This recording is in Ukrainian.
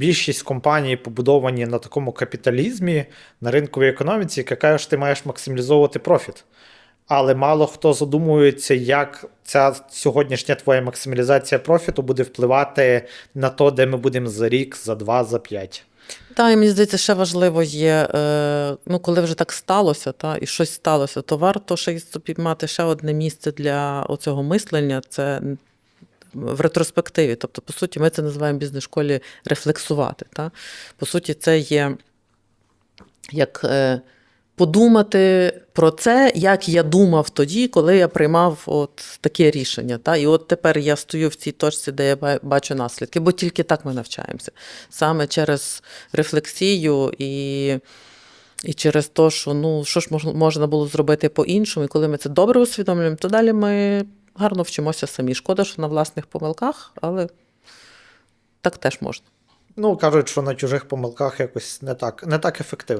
Більшість компаній побудовані на такому капіталізмі, на ринковій економіці, яка каже, що ти маєш максималізовувати профіт. Але мало хто задумується, як ця сьогоднішня твоя максималізація профіту буде впливати на то, де ми будемо за рік, за два, за п'ять. Та, і мені здається, ще важливо є, е, ну, коли вже так сталося, та, і щось сталося, то варто ще й собі мати ще одне місце для оцього мислення. Це в ретроспективі. Тобто, по суті, ми це називаємо бізнес-школі рефлексувати. Та? По суті, це є як е, подумати про це, як я думав тоді, коли я приймав от таке рішення. Та? І от тепер я стою в цій точці, де я бачу наслідки, бо тільки так ми навчаємося. Саме через рефлексію і. І через те, що ну що ж можна, було зробити по-іншому, і коли ми це добре усвідомлюємо, то далі ми гарно вчимося самі. Шкода, що на власних помилках, але так теж можна. Ну, кажуть, що на чужих помилках якось не так, не так ефективно.